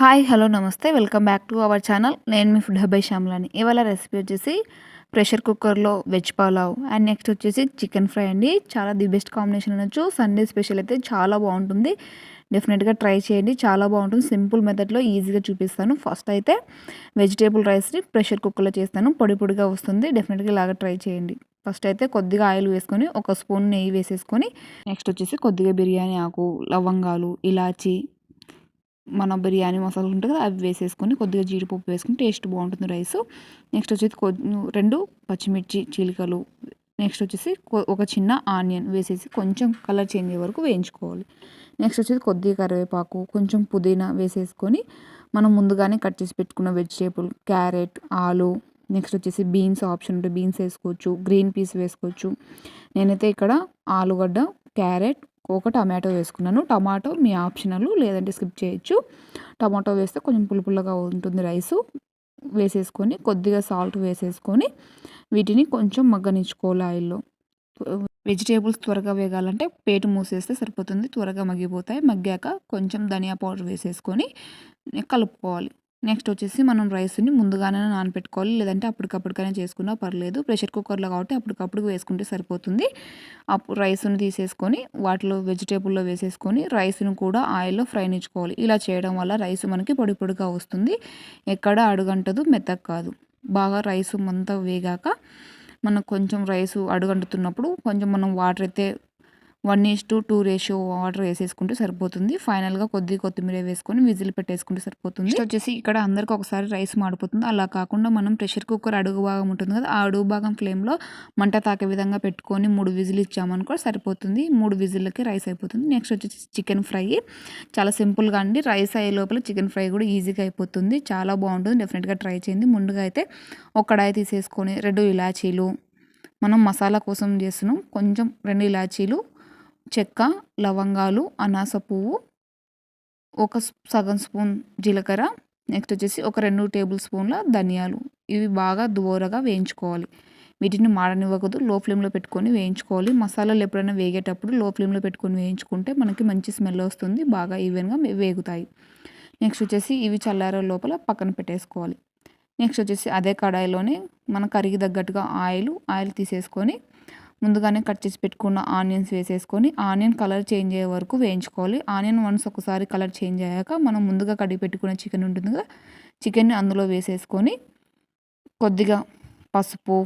Hi hello నమస్తే. Welcome back to our channel. నేను మీ ఫుడ్ హబై శ్యామ్లాని. ఇవాళ రెసిపీ వచ్చేసి ప్రెషర్ కుక్కర్లో వెజ్ పలావ్. అండ్ నెక్స్ట్ వచ్చేసి చికెన్ ఫ్రై అండి. చాలా ది బెస్ట్ కాంబినేషన్ అనొచ్చు. సండే స్పెషల్ అయితే చాలా బాగుంటుంది. డెఫినెట్గా ట్రై చేయండి. చాలా బాగుంటుంది. సింపుల్ మెథడ్లో ఈజీగా చూపిస్తాను. ఫస్ట్ అయితే వెజిటేబుల్ రైస్ని ప్రెషర్ కుక్కర్లో చేస్తాను. పొడి పొడిగా వస్తుంది. డెఫినెట్గా ఇలాగ ట్రై చేయండి. ఫస్ట్ అయితే కొద్దిగా ఆయిల్ వేసుకొని ఒక స్పూన్ నెయ్యి వేసేసుకొని నెక్స్ట్ వచ్చేసి కొద్దిగా బిర్యానీ ఆకు లవంగాలు ఇలాచీ మన బిర్యానీ మసాలా ఉంటుంది కదా అవి వేసేసుకొని కొద్దిగా జీడిపప్పు వేసుకుని టేస్ట్ బాగుంటుంది రైస్. నెక్స్ట్ వచ్చేసి రెండు పచ్చిమిర్చి చీలికలు. నెక్స్ట్ వచ్చేసి ఒక చిన్న ఆనియన్ వేసేసి కొంచెం కలర్ చేంజ్ అయ్యే వరకు వేయించుకోవాలి. నెక్స్ట్ వచ్చేసి కొద్దిగా కరివేపాకు కొంచెం పుదీనా వేసేసుకొని మనం ముందుగానే కట్ చేసి పెట్టుకున్న వెజిటేబుల్ క్యారెట్ ఆలు. నెక్స్ట్ వచ్చేసి బీన్స్ ఆప్షన్ ఉంటే బీన్స్ వేసుకోవచ్చు గ్రీన్ పీస్ వేసుకోవచ్చు. నేనైతే ఇక్కడ ఆలుగడ్డ క్యారెట్ ఒక టమాటో వేసుకున్నాను. టమాటో మీ ఆప్షనల్ లేదంటే స్కిప్ చేయొచ్చు. టమాటో వేస్తే కొంచెం పులుపుల్లగా ఉంటుంది రైసు. వేసేసుకొని కొద్దిగా సాల్ట్ వేసేసుకొని వీటిని కొంచెం మగ్గనించుకోవాలి ఆయిల్లో. వెజిటేబుల్స్ త్వరగా వేగాలంటే పేటు మూసేస్తే సరిపోతుంది. త్వరగా మగ్గిపోతాయి. మగ్గాక కొంచెం ధనియా పౌడర్ వేసేసుకొని కలుపుకోవాలి. నెక్స్ట్ వచ్చేసి మనం రైస్ని ముందుగానే నానపెట్టుకోవాలి. లేదంటే అప్పటికప్పటికైనా చేసుకున్నా పర్లేదు. ప్రెషర్ కుక్కర్లో కాబట్టి అప్పటికప్పుడు వేసుకుంటే సరిపోతుంది. అప్పుడు రైస్ని తీసేసుకొని వాటిలో వెజిటేబుల్లో వేసేసుకొని రైస్ను కూడా ఆయిల్లో ఫ్రైనిచ్చుకోవాలి ఇలా చేయడం వల్ల రైస్ మనకి పొడి పొడిగా వస్తుంది. ఎక్కడ అడుగంటదు మెత్తగా కాదు. బాగా రైస్ అంతా వేగాక మనకు కొంచెం రైస్ అడుగంటుతున్నప్పుడు కొంచెం మనం వాటర్ అయితే one is to two ratio water వేసేసుకుంటే సరిపోతుంది. ఫైనల్గా కొద్ది కొత్తిమీర వేసుకొని విజిల్ పెట్టేసుకుంటే సరిపోతుంది. వచ్చేసి ఇక్కడ అందరికి ఒకసారి రైస్ మాడిపోతుంది. అలా కాకుండా మనం ప్రెషర్ కుక్కర్ అడుగు భాగం ఉంటుంది కదా ఆ అడుగు భాగం ఫ్లేమ్లో మంట తాకే విధంగా పెట్టుకొని మూడు విజిల్ ఇచ్చామనుకో సరిపోతుంది. మూడు విజిల్లకి రైస్ అయిపోతుంది. నెక్స్ట్ వచ్చేసి చికెన్ ఫ్రై. చాలా సింపుల్గా అండి. రైస్ అయ్యే లోపల చికెన్ ఫ్రై కూడా ఈజీగా అయిపోతుంది. చాలా బాగుంటుంది. డెఫినెట్గా ట్రై చేయండి. ముందుగా అయితే ఒక కడాయి తీసేసుకొని రెండు ఇలాచీలు మనం మసాలా కోసం చేస్తున్నాం. కొంచెం రెండు ఇలాచీలు చెక్క లవంగాలు అనాస పువ్వు ఒక సగం స్పూన్ జీలకర్ర నెక్స్ట్ వచ్చేసి ఒక రెండు టేబుల్ స్పూన్ల ధనియాలు. ఇవి బాగా దూరగా వేయించుకోవాలి. వీటిని మాడనివ్వకూడదు. లో ఫ్లేమ్లో పెట్టుకొని వేయించుకోవాలి. మసాలాలు ఎప్పుడైనా వేగేటప్పుడు లో ఫ్లేమ్లో పెట్టుకొని వేయించుకుంటే మనకి మంచి స్మెల్ వస్తుంది. బాగా ఈవెన్గా వేగుతాయి. నెక్స్ట్ వచ్చేసి ఇవి చల్లారే లోపల పక్కన పెట్టేసుకోవాలి. నెక్స్ట్ వచ్చేసి అదే కడాయిలోనే మన కరిగి తగ్గట్టుగా ఆయిల్ ఆయిల్ తీసేసుకొని ముందుగానే కట్ చేసి పెట్టుకున్న ఆనియన్స్ వేసేసుకొని ఆనియన్ కలర్ చేంజ్ అయ్యే వరకు వేయించుకోవాలి. ఆనియన్ వన్స్ ఒకసారి కలర్ చేంజ్ అయ్యాక మనం ముందుగా కడిగి పెట్టుకున్న చికెన్ ఉంటుంది కదా చికెన్ని అందులో వేసేసుకొని కొద్దిగా పసుపు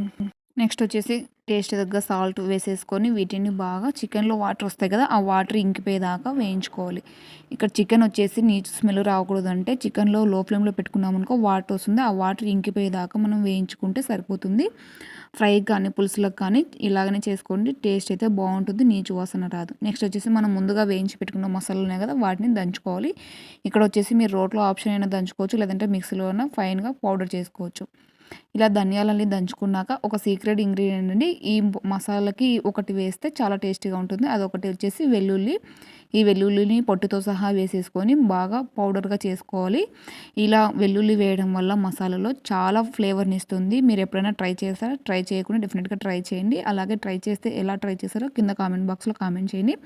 నెక్స్ట్ వచ్చేసి టేస్ట్ దగ్గర సాల్ట్ వేసేసుకొని వీటిని బాగా చికెన్లో వాటర్ వస్తాయి కదా ఆ వాటర్ ఇంకిపోయేదాకా వేయించుకోవాలి. ఇక్కడ చికెన్ వచ్చేసి నీచు స్మెల్ రాకూడదు అంటే చికెన్లో లో ఫ్లేమ్లో పెట్టుకున్నామనుకో వాటర్ వస్తుంది ఆ వాటర్ ఇంకిపోయేదాకా మనం వేయించుకుంటే సరిపోతుంది. ఫ్రై కానీ పులుసులకు కానీ ఇలాగనే చేసుకోండి టేస్ట్ అయితే బాగుంటుంది నీచు వాసన రాదు. నెక్స్ట్ వచ్చేసి మనం ముందుగా వేయించి పెట్టుకున్న మసాలాలు ఉన్నాయి కదా వాటిని దంచుకోవాలి. ఇక్కడ వచ్చేసి మీరు రోట్లో ఆప్షన్ అయినా దంచుకోవచ్చు లేదంటే మిక్సీలో అయినా ఫైన్గా పౌడర్ చేసుకోవచ్చు. ఇలా ధనియాలన్నీ దంచుకున్నాక ఒక సీక్రెట్ ఇంగ్రీడియంట్ అండి. ఈ మసాలాకి ఒకటి వేస్తే చాలా టేస్టీగా ఉంటుంది. అదొకటి వచ్చేసి వెల్లుల్లి. ఈ వెల్లుల్లిని పొట్టుతో సహా వేసేసుకొని బాగా పౌడర్గా చేసుకోవాలి. ఇలా వెల్లుల్లి వేయడం వల్ల మసాలాలో చాలా ఫ్లేవర్ని ఇస్తుంది. మీరు ఎప్పుడైనా ట్రై చేస్తారా ట్రై చేయకుండా డెఫినెట్గా ట్రై చేయండి. అలాగే ట్రై చేస్తే ఎలా ట్రై చేస్తారో కింద కామెంట్ బాక్స్లో కామెంట్ చేయండి.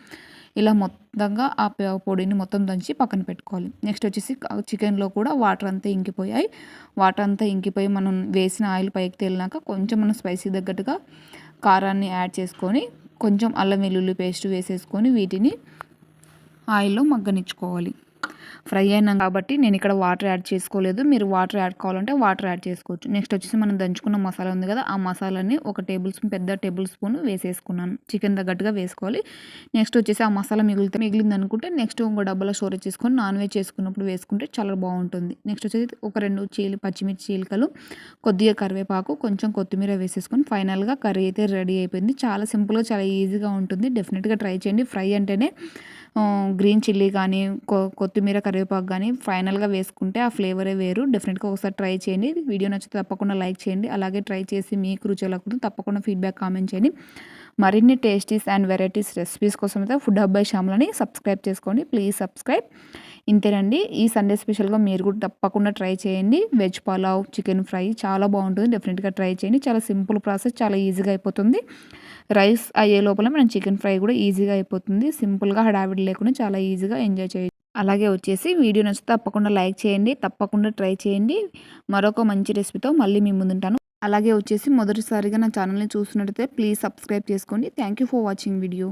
ఇలా మొత్తంగా ఆ పొడిని మొత్తం దంచి పక్కన పెట్టుకోవాలి. నెక్స్ట్ వచ్చేసి చికెన్లో కూడా వాటర్ అంతా ఇంకిపోయాయి. వాటర్ అంతా ఇంకిపోయి మనం వేసిన ఆయిల్ పైకి తేలినాక కొంచెం మనం స్పైసీ తగ్గట్టుగా కారాన్ని యాడ్ చేసుకొని కొంచెం అల్లం వెల్లుల్లి పేస్ట్ వేసేసుకొని వీటిని ఆయిల్లో మగ్గనిచ్చుకోవాలి. ఫ్రై అయినాం కాబట్టి నేను ఇక్కడ వాటర్ యాడ్ చేసుకోలేదు. మీరు వాటర్ యాడ్ కావాలంటే వాటర్ యాడ్ చేసుకోవచ్చు. నెక్స్ట్ వచ్చేసి మనం దంచుకున్న మసాలా ఉంది కదా ఆ మసాలాని ఒక టేబుల్ స్పూన్ పెద్ద టేబుల్ స్పూన్ వేసేసుకున్నాను. చికెన్ తగ్గట్టుగా వేసుకోవాలి. నెక్స్ట్ వచ్చేసి ఆ మసాలా మిగిలితే మిగిలింది అనుకుంటే నెక్స్ట్ ఇంకో డబ్బాలో స్టోరేజ్ చేసుకొని నాన్ వెజ్ చేసుకున్నప్పుడు వేసుకుంటే చాలా బాగుంటుంది. నెక్స్ట్ వచ్చేసి ఒక రెండు చీలి పచ్చిమిర్చి చీలికలు కొద్దిగా కరివేపాకు కొంచెం కొత్తిమీర వేసేసుకొని ఫైనల్గా కర్రీ అయితే రెడీ అయిపోయింది. చాలా సింపుల్గా చాలా ఈజీగా ఉంటుంది. డెఫినెట్గా ట్రై చేయండి. ఫ్రై అంటేనే గ్రీన్ చిల్లీ కానీ కొత్తిమీర కరివేపాకు కానీ ఫైనల్గా వేసుకుంటే ఆ ఫ్లేవరే వేరు. డెఫినెట్గా ఒకసారి ట్రై చేయండి. వీడియో నచ్చితే తప్పకుండా లైక్ చేయండి. అలాగే ట్రై చేసి మీకు రుచి ఎలా తప్పకుండా ఫీడ్బ్యాక్ కామెంట్ చేయండి. మరిన్ని టేస్టీస్ అండ్ వెరైటీస్ రెసిపీస్ కోసం అయితే ఫుడ్ హబ్బాయి శ్యామ్లని సబ్స్క్రైబ్ చేసుకోండి. Please subscribe. ఇంతేనండి ఈ సండే స్పెషల్గా మీరు కూడా తప్పకుండా ట్రై చేయండి. వెజ్ పలావ్ చికెన్ ఫ్రై చాలా బాగుంటుంది. డెఫినెట్గా ట్రై చేయండి. చాలా సింపుల్ ప్రాసెస్ చాలా ఈజీగా అయిపోతుంది. రైస్ అయ్యే లోపల మనం చికెన్ ఫ్రై కూడా ఈజీగా అయిపోతుంది. సింపుల్గా హడావిడి లేకుండా చాలా ఈజీగా ఎంజాయ్ చేయొచ్చు. అలాగే వచ్చేసి వీడియో నచ్చితే తప్పకుండా లైక్ చేయండి. తప్పకుండా ట్రై చేయండి. మరొక మంచి రెసిపీతో మళ్ళీ మీ ముందుంటాను. అలాగే వచ్చేసి మొదటిసారిగా నా ఛానల్ని చూస్తున్నట్టయితే ప్లీజ్ సబ్స్క్రైబ్ చేసుకోండి. Thank you for watching video